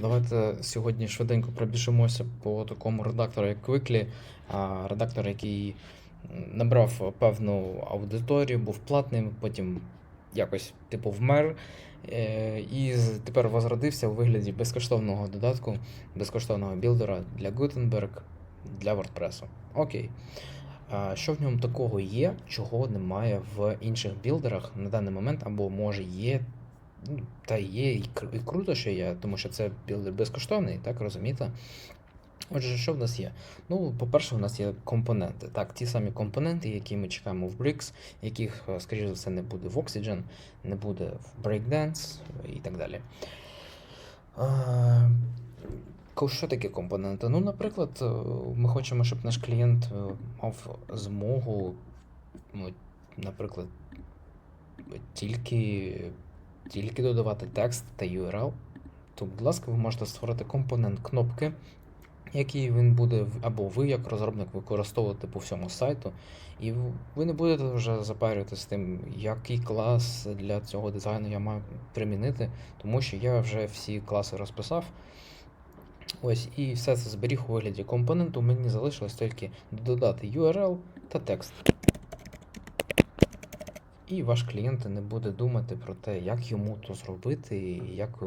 Давайте сьогодні швиденько пробіжимося по такому редактору, як Quickly. Редактор, який набрав певну аудиторію, був платним, потім якось типу вмер. е, І тепер возродився у вигляді безкоштовного додатку, безкоштовного білдера для Gutenberg, для WordPress. Окей. Що в ньому такого є, чого немає в інших білдерах на даний момент, або може є Та є і, кру- і круто, що є, тому що це безкоштовний, так розумієте? Отже, що в нас є? Ну, по-перше, у нас є компоненти. Так, ті самі компоненти, які ми чекаємо в Bricks, яких, е, скоріш за все, не буде в Oxygen, не буде в Breakdance і так далі. Що таке компоненти? Ну, наприклад, е, ми хочемо, щоб наш клієнт е, мав змогу, ну, наприклад, тільки тільки додавати текст та URL, то, будь ласка, ви можете створити компонент кнопки, який він буде, або ви, як розробник, використовувати по всьому сайту, і ви не будете вже запарюватися з тим, який клас для цього дизайну я маю примінити, тому що я вже всі класи розписав. Ось, і все це зберіг у вигляді компоненту. Мені залишилось тільки додати URL та текст. І ваш клієнт не буде думати про те, як йому то зробити, як е,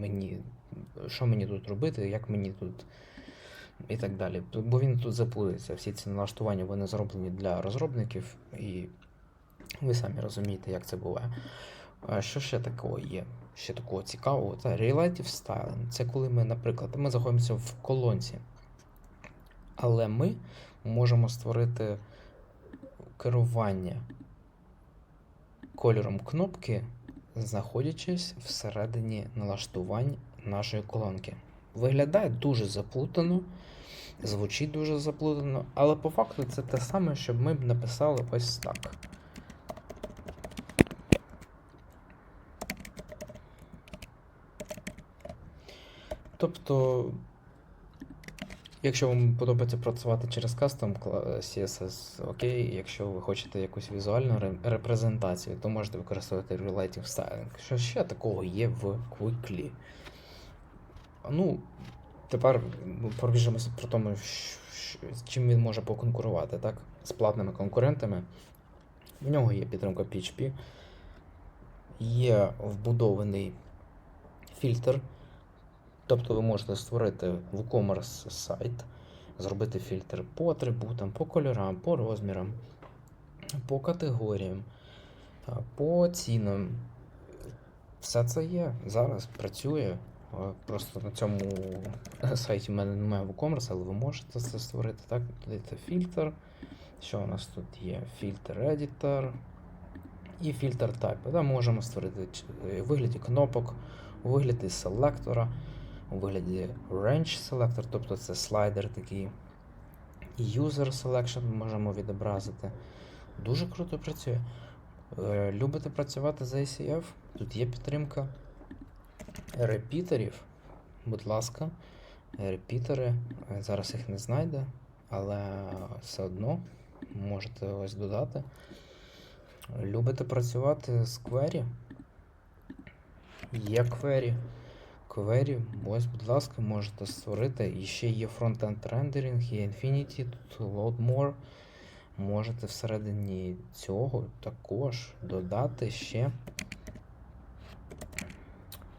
мені, що мені тут робити, як мені тут і так далі. Бо він тут заплутається. Всі ці налаштування вони зроблені для розробників, і ви самі розумієте, як це буває. Що ще такого є? Ще такого цікавого? Це Relative Styling. Це коли ми, наприклад, ми знаходимося в колонці, але ми можемо створити керування кольором кнопки, знаходячись всередині налаштувань нашої колонки. Виглядає дуже заплутано, звучить дуже заплутано, але по факту це те саме, щоб ми б написали ось так. Тобто, якщо вам подобається працювати через кастом CSS, окей, якщо ви хочете якусь візуальну репрезентацію, то можете використовувати Relative Styling. Що ще такого є в Quickly? Ну, тепер ми пробіжимося про тому, з чим він може поконкурувати, так? З платними конкурентами. В нього є підтримка PHP, є вбудований фільтр. Тобто ви можете створити WooCommerce сайт, зробити фільтр по атрибутам, по кольорам, по розмірам, по категоріям, по цінам. Все це є зараз, працює. Просто на цьому сайті в мене немає WooCommerce, але ви можете це створити. Так, додаєте фільтр. Що у нас тут є? Фільтр Editor і фільтр Type. Да, можемо створити е, вигляді кнопок, вигляді селектора, у вигляді Range Selector, тобто це слайдер такий. User Selection можемо відобразити. Дуже круто працює. Е, Любите працювати з ACF? Тут є підтримка репітерів. Будь ласка, репітери. Зараз їх не знайде, але все одно можете ось додати. Любите працювати з query? Є query. Query, ось, будь ласка, можете створити. І ще є фронтенд рендеринг, є Infinity, тут Load More. Можете всередині цього також додати ще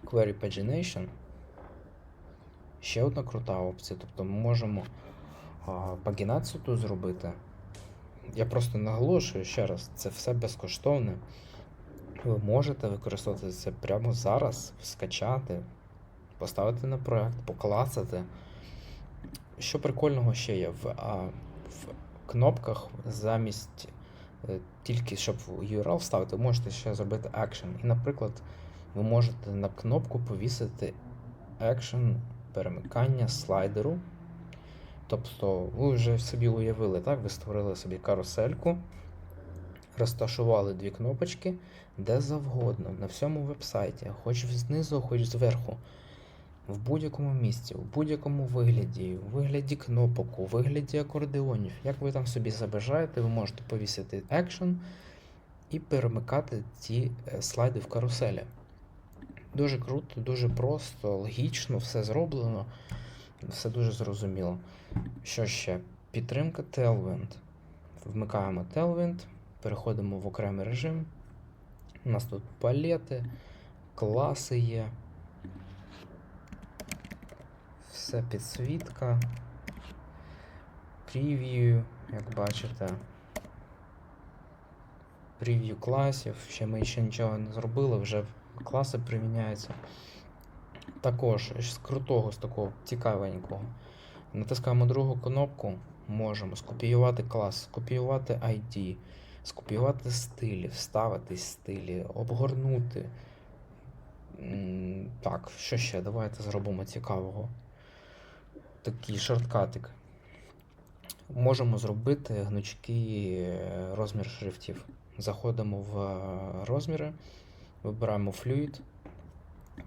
Query Pagination. Ще одна крута опція. Тобто ми можемо а, пагінацію тут зробити. Я просто наголошую ще раз, це все безкоштовне. Ви можете використовувати це прямо зараз, скачати, поставити на проект, поклацати. Що прикольного ще є в, а, в кнопках замість е, тільки щоб URL вставити, ви можете ще зробити action. І, наприклад, ви можете на кнопку повісити action перемикання слайдеру. Тобто, ви вже собі уявили, так? Ви створили собі карусельку, розташували дві кнопочки де завгодно, на всьому вебсайті, хоч знизу, хоч зверху, в будь-якому місці, в будь-якому вигляді, у вигляді кнопок, у вигляді акордеонів. Як ви там собі забажаєте, ви можете повісити екшен і перемикати ці е, слайди в каруселі. Дуже круто, дуже просто, логічно, все зроблено, все дуже зрозуміло. Що ще? Підтримка Tailwind. Вмикаємо Tailwind, переходимо в окремий режим. У нас тут палети, класи є. Все підсвітка. Прев'ю, як бачите. Прев'ю класів. Ще ми ще нічого не зробили, вже класи приміняються. Також з крутого, з такого цікавенького. Натискаємо другу кнопку, можемо скопіювати клас, скопіювати ID, скопіювати стилі, вставити стилі, обгорнути. Так, що ще? Давайте зробимо цікавого. Такий шорткатик. Можемо зробити гнучкий е, розмір шрифтів. Заходимо в е, розміри, вибираємо Fluid,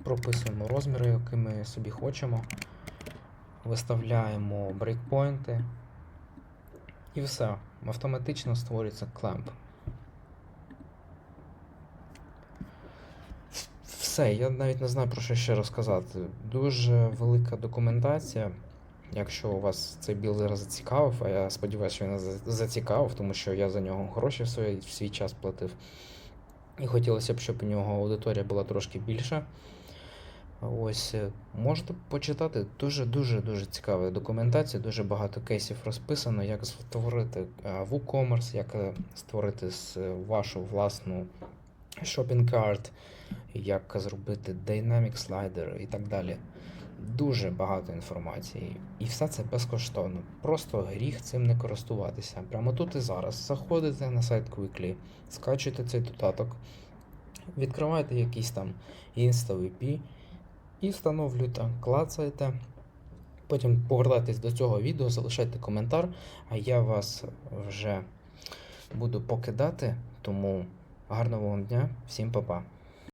прописуємо розміри, які ми собі хочемо, виставляємо брейкпойнти і все. Автоматично створюється клемп. Все, я навіть не знаю про що ще розказати. Дуже велика документація. Якщо у вас цей білд зараз зацікавив, а я сподіваюся, що він зацікавив, тому що я за нього гроші в свій, в свій час платив. І хотілося б, щоб у нього аудиторія була трошки більша. Ось е, можете почитати дуже-дуже дуже цікава документація, дуже багато кейсів розписано, як створити е, WooCommerce, як е, створити вашу власну shopping cart, як зробити Dynamic Slider і так далі. Дуже багато інформації. І все це безкоштовно. Просто гріх цим не користуватися. Прямо тут і зараз. Заходите на сайт Quickly, скачуєте цей додаток, відкриваєте якийсь там InstaVP і встановлюєте, клацаєте. Потім повертайтесь до цього відео, залишайте коментар, а я вас вже буду покидати. Тому гарного вам дня, всім па-па.